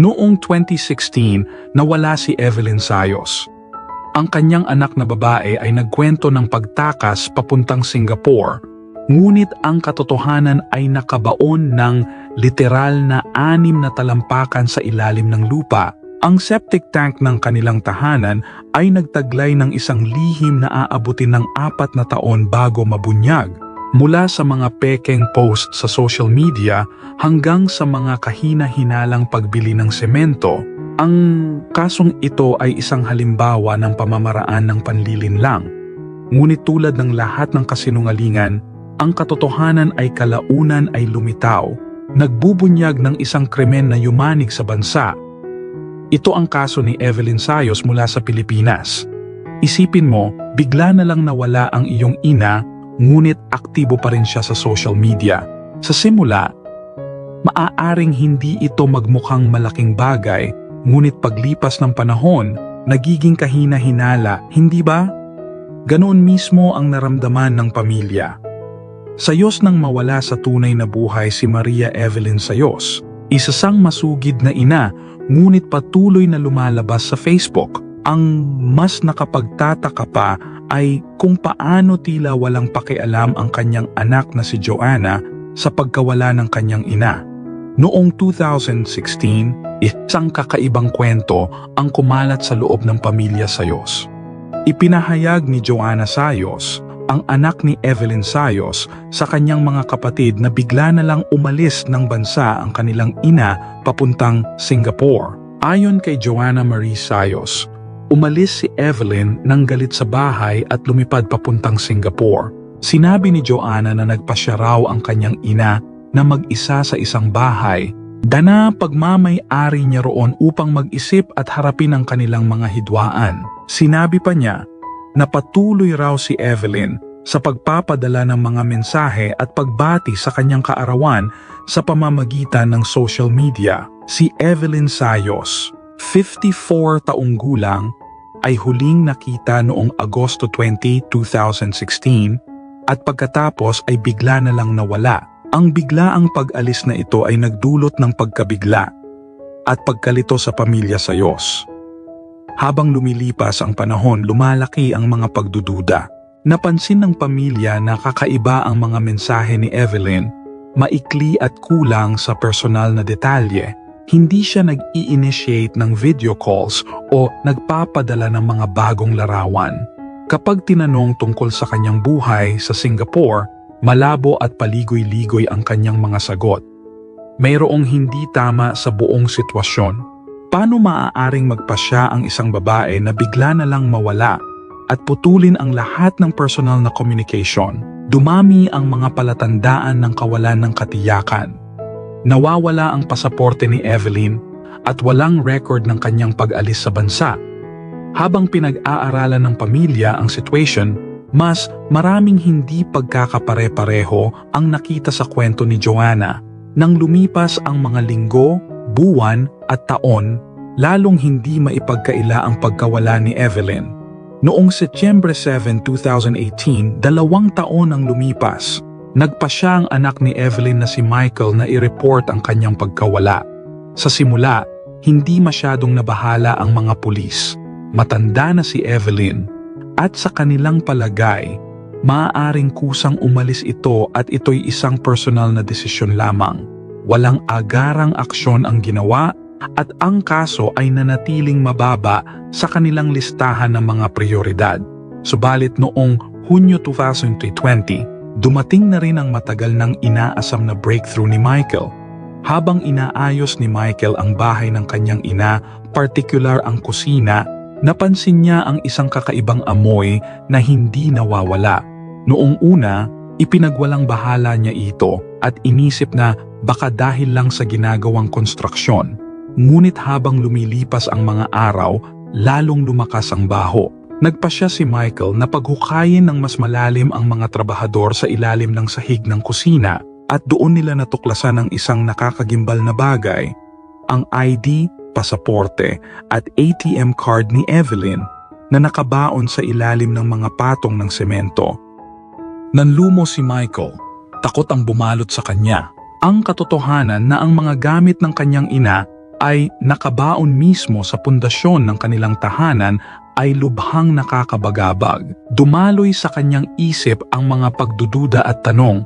Noong 2016, nawala si Evelyn Sayos. Ang kanyang anak na babae ay nagkwento ng pagtakas papuntang Singapore, ngunit ang katotohanan ay nakabaon ng literal na anim na talampakan sa ilalim ng lupa. Ang septic tank ng kanilang tahanan ay nagtaglay ng isang lihim na aabutin ng apat na taon bago mabunyag. Mula sa mga pekeng post sa social media hanggang sa mga kahina-hinalang pagbili ng semento, ang kasong ito ay isang halimbawa ng pamamaraan ng panlilinlang. Ngunit tulad ng lahat ng kasinungalingan, ang katotohanan ay kalaunan ay lumitaw, nagbubunyag ng isang krimen na yumanig sa bansa. Ito ang kaso ni Evelyn Sayos mula sa Pilipinas. Isipin mo, bigla na lang nawala ang iyong ina, ngunit aktibo pa rin siya sa social media. Sa simula, maaaring hindi ito magmukhang malaking bagay, ngunit paglipas ng panahon, nagiging kahina-hinala, hindi ba? Ganoon mismo ang naramdaman ng pamilya. Sayos nang mawala sa tunay na buhay si Maria Evelyn Sayos, isa sang masugid na ina ngunit patuloy na lumalabas sa Facebook. Ang mas nakapagtataka pa ay kung paano tila walang pakialam ang kanyang anak na si Joanna sa pagkawala ng kanyang ina. Noong 2016, isang kakaibang kwento ang kumalat sa loob ng pamilya Sayos. Ipinahayag ni Joanna Sayos, ang anak ni Evelyn Sayos, sa kanyang mga kapatid na bigla na lang umalis ng bansa ang kanilang ina papuntang Singapore. Ayon kay Joanna Marie Sayos, umalis si Evelyn nang galit sa bahay at lumipad papuntang Singapore. Sinabi ni Joanna na nagpasya raw ang kanyang ina na mag-isa sa isang bahay. Dana pagmamay-ari niya roon upang mag-isip at harapin ang kanilang mga hidwaan. Sinabi pa niya na patuloy raw si Evelyn sa pagpapadala ng mga mensahe at pagbati sa kanyang kaarawan sa pamamagitan ng social media. Si Evelyn Sayos, 54 taong gulang, ay huling nakita noong Agosto 20, 2016 at pagkatapos ay bigla na lang nawala. Ang biglaang pag-alis na ito ay nagdulot ng pagkabigla at pagkalito sa pamilya Sayos. Habang lumilipas ang panahon, lumalaki ang mga pagdududa. Napansin ng pamilya na kakaiba ang mga mensahe ni Evelyn, maikli at kulang sa personal na detalye. Hindi siya nag-i-initiate ng video calls o nagpapadala ng mga bagong larawan. Kapag tinanong tungkol sa kanyang buhay sa Singapore, malabo at paligoy-ligoy ang kanyang mga sagot. Mayroong hindi tama sa buong sitwasyon. Paano maaaring magpasya ang isang babae na bigla na lang mawala at putulin ang lahat ng personal na communication? Dumami ang mga palatandaan ng kawalan ng katiyakan. Nawawala ang pasaporte ni Evelyn at walang record ng kanyang pag-alis sa bansa. Habang pinag-aaralan ng pamilya ang situation, mas maraming hindi pagkakapare-pareho ang nakita sa kwento ni Joanna. Nang lumipas ang mga linggo, buwan at taon, lalong hindi maipagkaila ang pagkawala ni Evelyn. Noong Setyembre 7, 2018, dalawang taon ang lumipas. Nagpasya ang anak ni Evelyn na si Michael na i-report ang kanyang pagkawala. Sa simula, hindi masyadong nabahala ang mga pulis. Matanda na si Evelyn at sa kanilang palagay, maaaring kusang umalis ito at ito'y isang personal na desisyon lamang. Walang agarang aksyon ang ginawa at ang kaso ay nanatiling mababa sa kanilang listahan ng mga prioridad. Subalit noong Hunyo 2020, dumating na rin ang matagal ng inaasam na breakthrough ni Michael. Habang inaayos ni Michael ang bahay ng kanyang ina, particular ang kusina, napansin niya ang isang kakaibang amoy na hindi nawawala. Noong una, ipinagwalang bahala niya ito at inisip na baka dahil lang sa ginagawang konstruksyon. Ngunit habang lumilipas ang mga araw, lalong lumakas ang baho. Nagpasya si Michael na paghukayin ng mas malalim ang mga trabahador sa ilalim ng sahig ng kusina at doon nila natuklasan ang isang nakakagimbal na bagay, ang ID, pasaporte at ATM card ni Evelyn na nakabaon sa ilalim ng mga patong ng semento. Nanlumo si Michael, takot ang bumalot sa kanya. Ang katotohanan na ang mga gamit ng kanyang ina ay nakabaon mismo sa pundasyon ng kanilang tahanan ay lubhang nakakabagabag. Dumaloy sa kanyang isip ang mga pagdududa at tanong,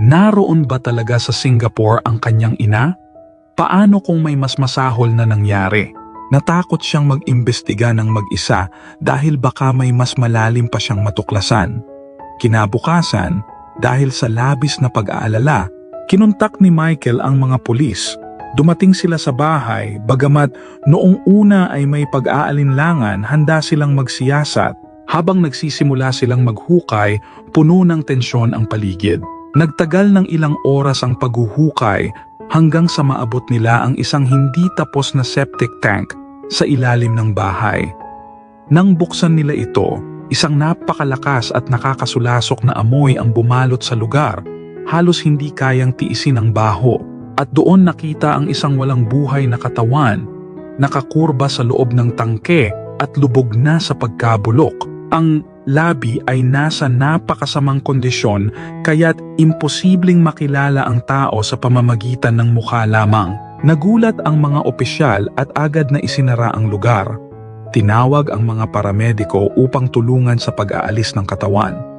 naroon ba talaga sa Singapore ang kanyang ina? Paano kung may mas masahol na nangyari? Natakot siyang mag-imbestiga ng mag-isa dahil baka may mas malalim pa siyang matuklasan. Kinabukasan, dahil sa labis na pag-aalala, kinuntak ni Michael ang mga pulis. Dumating sila sa bahay, bagamat noong una ay may pag-aalinlangan, handa silang magsiyasat. Habang nagsisimula silang maghukay, puno ng tensyon ang paligid. Nagtagal ng ilang oras ang paghuhukay hanggang sa maabot nila ang isang hindi tapos na septic tank sa ilalim ng bahay. Nang buksan nila ito, isang napakalakas at nakakasulasok na amoy ang bumalot sa lugar. Halos hindi kayang tiisin ang baho. At doon nakita ang isang walang buhay na katawan, nakakurba sa loob ng tangke at lubog na sa pagkabulok. Ang labi ay nasa napakasamang kondisyon kaya't imposibleng makilala ang tao sa pamamagitan ng mukha lamang. Nagulat ang mga opisyal at agad na isinara ang lugar. Tinawag ang mga paramediko upang tulungan sa pag-aalis ng katawan.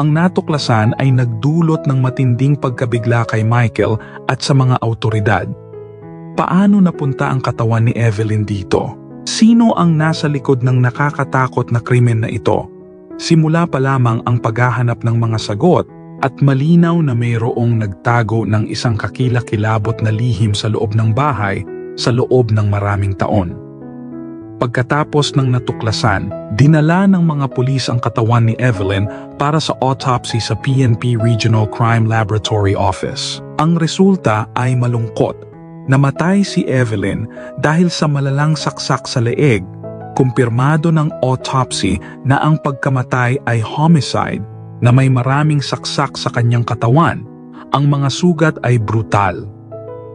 Ang natuklasan ay nagdulot ng matinding pagkabigla kay Michael at sa mga autoridad. Paano napunta ang katawan ni Evelyn dito? Sino ang nasa likod ng nakakatakot na krimen na ito? Simula pa lamang ang paghahanap ng mga sagot at malinaw na mayroong nagtago ng isang kakilakilabot na lihim sa loob ng bahay sa loob ng maraming taon. Pagkatapos ng natuklasan, dinala ng mga pulis ang katawan ni Evelyn para sa autopsy sa PNP Regional Crime Laboratory Office. Ang resulta ay malungkot. Namatay si Evelyn dahil sa malalang saksak sa leeg. Kumpirmado ng autopsy na ang pagkamatay ay homicide na may maraming saksak sa kanyang katawan. Ang mga sugat ay brutal.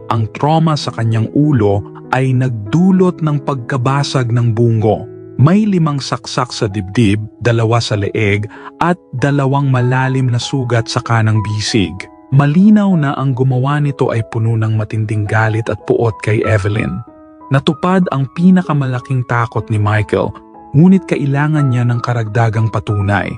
Ang trauma sa kanyang ulo ay nagdulot ng pagkabasag ng bungo. May limang saksak sa dibdib, dalawa sa leeg, at dalawang malalim na sugat sa kanang bisig. Malinaw na ang gumawa nito ay puno ng matinding galit at puot kay Evelyn. Natupad ang pinakamalaking takot ni Michael, ngunit kailangan niya ng karagdagang patunay.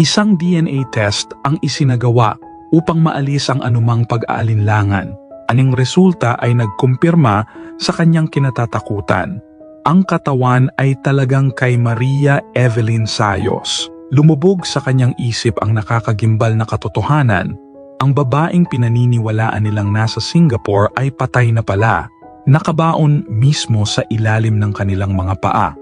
Isang DNA test ang isinagawa upang maalis ang anumang pag-aalinlangan. Aning resulta ay nagkumpirma sa kanyang kinatatakutan. Ang katawan ay talagang kay Maria Evelyn Sayos. Lumubog sa kanyang isip ang nakakagimbal na katotohanan. Ang babaeng pinaniniwalaan nilang nasa Singapore ay patay na pala. Nakabaon mismo sa ilalim ng kanilang mga paa.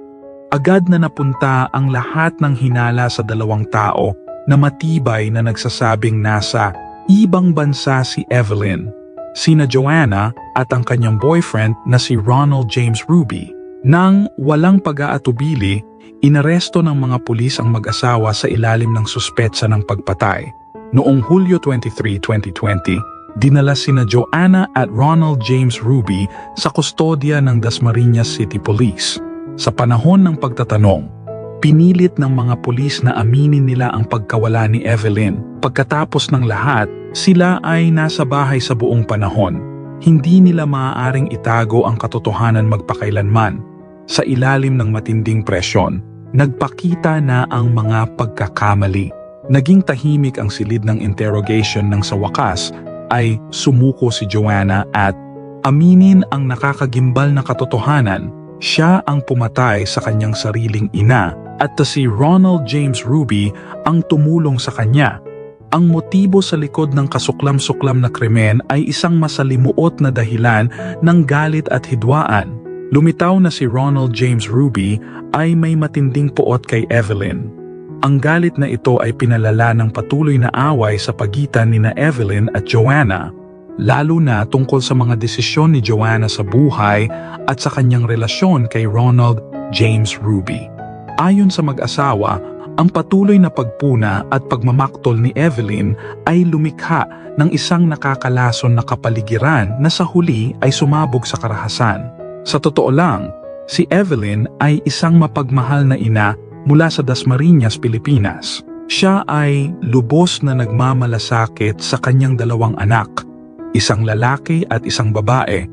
Agad na napunta ang lahat ng hinala sa dalawang tao na matibay na nagsasabing nasa ibang bansa si Evelyn sina Joanna at ang kanyang boyfriend na si Ronald James Ruby. Nang walang pag-aatubili, inaresto ng mga pulis ang mag-asawa sa ilalim ng suspetsa ng pagpatay. Noong Hulyo 23, 2020, dinala sina Joanna at Ronald James Ruby sa kustodya ng Dasmariñas City Police. Sa panahon ng pagtatanong, pinilit ng mga pulis na aminin nila ang pagkawala ni Evelyn. Pagkatapos ng lahat, sila ay nasa bahay sa buong panahon. Hindi nila maaaring itago ang katotohanan magpakailanman. Sa ilalim ng matinding presyon, nagpakita na ang mga pagkakamali. Naging tahimik ang silid ng interrogation nang sa wakas ay sumuko si Joanna at aminin ang nakakagimbal na katotohanan. Siya ang pumatay sa kanyang sariling ina at si Ronald James Ruby ang tumulong sa kanya ang motibo sa likod ng kasuklam-suklam na krimen ay isang masalimuot na dahilan ng galit at hidwaan. Lumitaw na si Ronald James Ruby ay may matinding puot kay Evelyn. Ang galit na ito ay pinalala ng patuloy na away sa pagitan ni na Evelyn at Joanna, lalo na tungkol sa mga desisyon ni Joanna sa buhay at sa kanyang relasyon kay Ronald James Ruby. Ayon sa mag-asawa, ang patuloy na pagpuna at pagmamaktol ni Evelyn ay lumikha ng isang nakakalason na kapaligiran na sa huli ay sumabog sa karahasan. Sa totoo lang, si Evelyn ay isang mapagmahal na ina mula sa Dasmariñas, Pilipinas. Siya ay lubos na nagmamalasakit sa kanyang dalawang anak, isang lalaki at isang babae.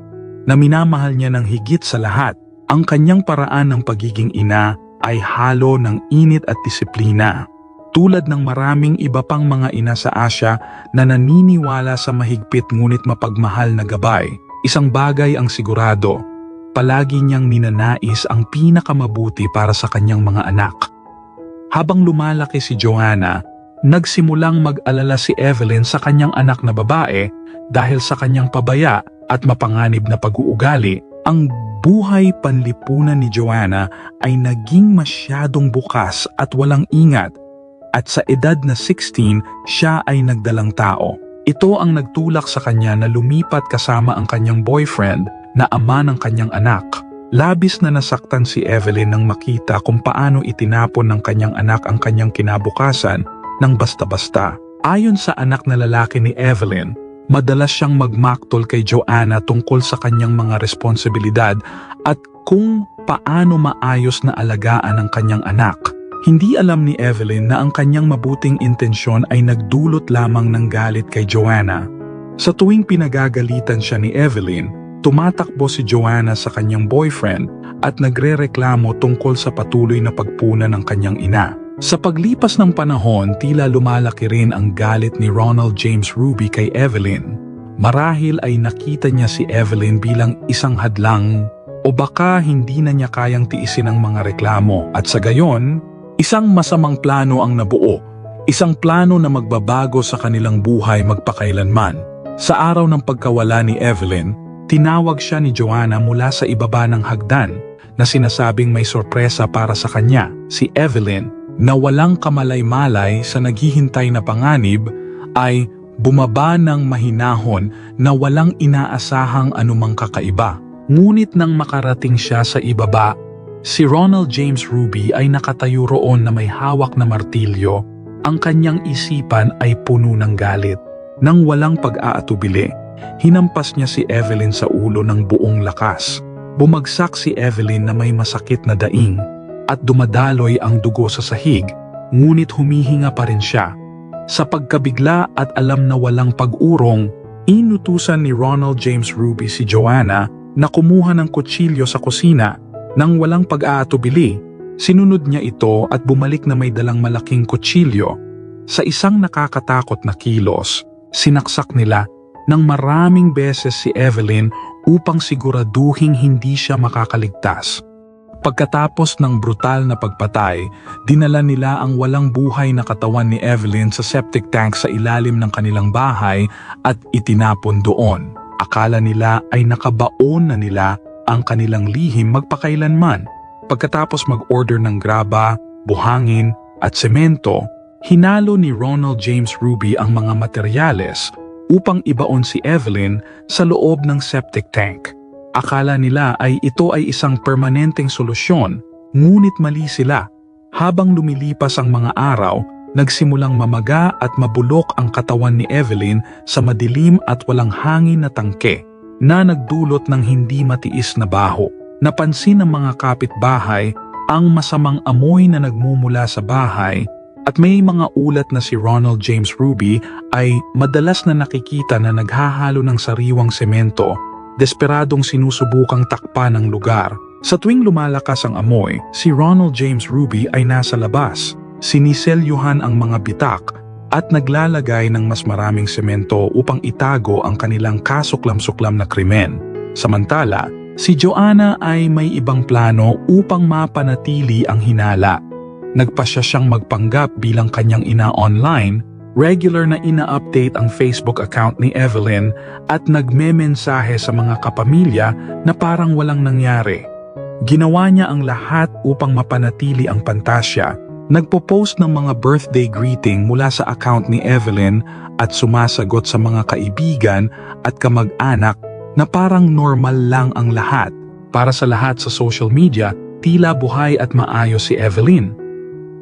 na minamahal niya ng higit sa lahat. Ang kanyang paraan ng pagiging ina ay halo ng init at disiplina. Tulad ng maraming iba pang mga ina sa Asya na naniniwala sa mahigpit ngunit mapagmahal na gabay, isang bagay ang sigurado. Palagi niyang ninanais ang pinakamabuti para sa kanyang mga anak. Habang lumalaki si Joanna, nagsimulang mag-alala si Evelyn sa kanyang anak na babae dahil sa kanyang pabaya at mapanganib na pag-uugali. Ang buhay panlipunan ni Joanna ay naging masyadong bukas at walang ingat at sa edad na 16 siya ay nagdalang tao. Ito ang nagtulak sa kanya na lumipat kasama ang kanyang boyfriend na ama ng kanyang anak. Labis na nasaktan si Evelyn nang makita kung paano itinapon ng kanyang anak ang kanyang kinabukasan ng basta-basta. Ayon sa anak na lalaki ni Evelyn, madalas siyang magmaktol kay Joanna tungkol sa kanyang mga responsibilidad at kung paano maayos na alagaan ang kanyang anak. Hindi alam ni Evelyn na ang kanyang mabuting intensyon ay nagdulot lamang ng galit kay Joanna. Sa tuwing pinagagalitan siya ni Evelyn, tumatakbo si Joanna sa kanyang boyfriend at nagre-reklamo tungkol sa patuloy na pagpuna ng kanyang ina. Sa paglipas ng panahon, tila lumalaki rin ang galit ni Ronald James Ruby kay Evelyn. Marahil ay nakita niya si Evelyn bilang isang hadlang o baka hindi na niya kayang tiisin ang mga reklamo at sa gayon, isang masamang plano ang nabuo. Isang plano na magbabago sa kanilang buhay magpakailanman. Sa araw ng pagkawala ni Evelyn, tinawag siya ni Joanna mula sa ibaba ng hagdan na sinasabing may sorpresa para sa kanya, si Evelyn, na walang kamalay-malay sa naghihintay na panganib ay bumaba ng mahinahon na walang inaasahang anumang kakaiba. Ngunit nang makarating siya sa ibaba, si Ronald James Ruby ay nakatayo roon na may hawak na martilyo. Ang kanyang isipan ay puno ng galit. Nang walang pag-aatubili, hinampas niya si Evelyn sa ulo ng buong lakas. Bumagsak si Evelyn na may masakit na daing at dumadaloy ang dugo sa sahig, ngunit humihinga pa rin siya. Sa pagkabigla at alam na walang pag-urong, inutusan ni Ronald James Ruby si Joanna na kumuha ng kutsilyo sa kusina nang walang pag-aatubili. Sinunod niya ito at bumalik na may dalang malaking kutsilyo. Sa isang nakakatakot na kilos, sinaksak nila ng maraming beses si Evelyn upang siguraduhing hindi siya makakaligtas. Pagkatapos ng brutal na pagpatay, dinala nila ang walang buhay na katawan ni Evelyn sa septic tank sa ilalim ng kanilang bahay at itinapon doon. Akala nila ay nakabaon na nila ang kanilang lihim magpakailanman. Pagkatapos mag-order ng graba, buhangin at semento, hinalo ni Ronald James Ruby ang mga materyales upang ibaon si Evelyn sa loob ng septic tank. Akala nila ay ito ay isang permanenteng solusyon, ngunit mali sila. Habang lumilipas ang mga araw, nagsimulang mamaga at mabulok ang katawan ni Evelyn sa madilim at walang hangin na tangke na nagdulot ng hindi matiis na baho. Napansin ng mga kapitbahay ang masamang amoy na nagmumula sa bahay at may mga ulat na si Ronald James Ruby ay madalas na nakikita na naghahalo ng sariwang semento, desperadong sinusubukang takpan ng lugar. Sa tuwing lumalakas ang amoy, si Ronald James Ruby ay nasa labas. Siniselyuhan ang mga bitak at naglalagay ng mas maraming semento upang itago ang kanilang kasuklam-suklam na krimen. Samantala, si Joanna ay may ibang plano upang mapanatili ang hinala. Nagpasya siyang magpanggap bilang kanyang ina online, regular na ina-update ang Facebook account ni Evelyn at nagmemensahe sa mga kapamilya na parang walang nangyari. Ginawa niya ang lahat upang mapanatili ang pantasya Nagpo-post ng mga birthday greeting mula sa account ni Evelyn at sumasagot sa mga kaibigan at kamag-anak na parang normal lang ang lahat. Para sa lahat sa social media, tila buhay at maayos si Evelyn.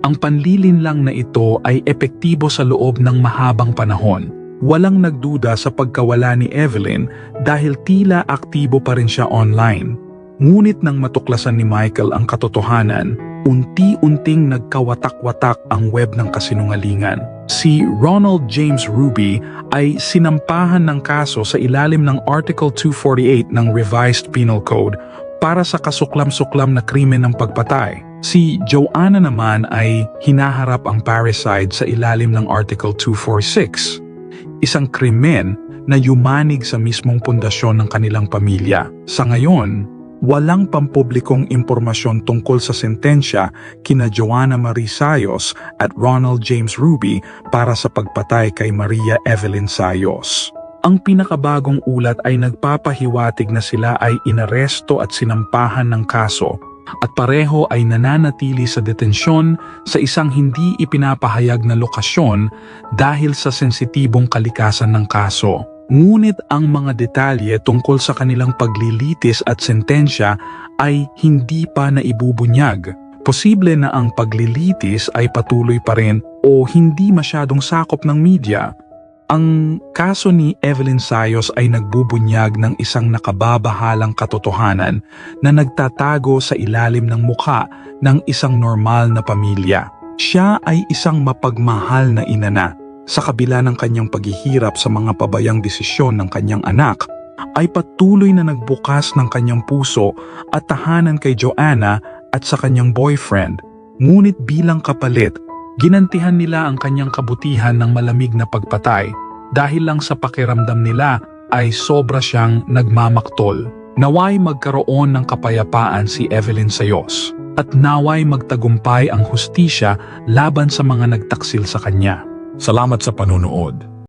Ang panlilin lang na ito ay epektibo sa loob ng mahabang panahon. Walang nagduda sa pagkawala ni Evelyn dahil tila aktibo pa rin siya online. Ngunit nang matuklasan ni Michael ang katotohanan, unti-unting nagkawatak-watak ang web ng kasinungalingan. Si Ronald James Ruby ay sinampahan ng kaso sa ilalim ng Article 248 ng Revised Penal Code para sa kasuklam-suklam na krimen ng pagpatay. Si Joanna naman ay hinaharap ang parricide sa ilalim ng Article 246, isang krimen na yumanig sa mismong pundasyon ng kanilang pamilya. Sa ngayon, walang pampublikong impormasyon tungkol sa sentensya kina Joanna Marie Sayos at Ronald James Ruby para sa pagpatay kay Maria Evelyn Sayos. Ang pinakabagong ulat ay nagpapahiwatig na sila ay inaresto at sinampahan ng kaso at pareho ay nananatili sa detensyon sa isang hindi ipinapahayag na lokasyon dahil sa sensitibong kalikasan ng kaso. Ngunit ang mga detalye tungkol sa kanilang paglilitis at sentensya ay hindi pa naibubunyag. Posible na ang paglilitis ay patuloy pa rin o hindi masyadong sakop ng media. Ang kaso ni Evelyn Sayos ay nagbubunyag ng isang nakababahalang katotohanan na nagtatago sa ilalim ng mukha ng isang normal na pamilya. Siya ay isang mapagmahal na inana. Sa kabila ng kanyang paghihirap sa mga pabayang desisyon ng kanyang anak, ay patuloy na nagbukas ng kanyang puso at tahanan kay Joanna at sa kanyang boyfriend. Ngunit bilang kapalit, ginantihan nila ang kanyang kabutihan ng malamig na pagpatay dahil lang sa pakiramdam nila ay sobra siyang nagmamaktol. Naway magkaroon ng kapayapaan si Evelyn Sayos at naway magtagumpay ang hustisya laban sa mga nagtaksil sa kanya. Salamat sa panunood.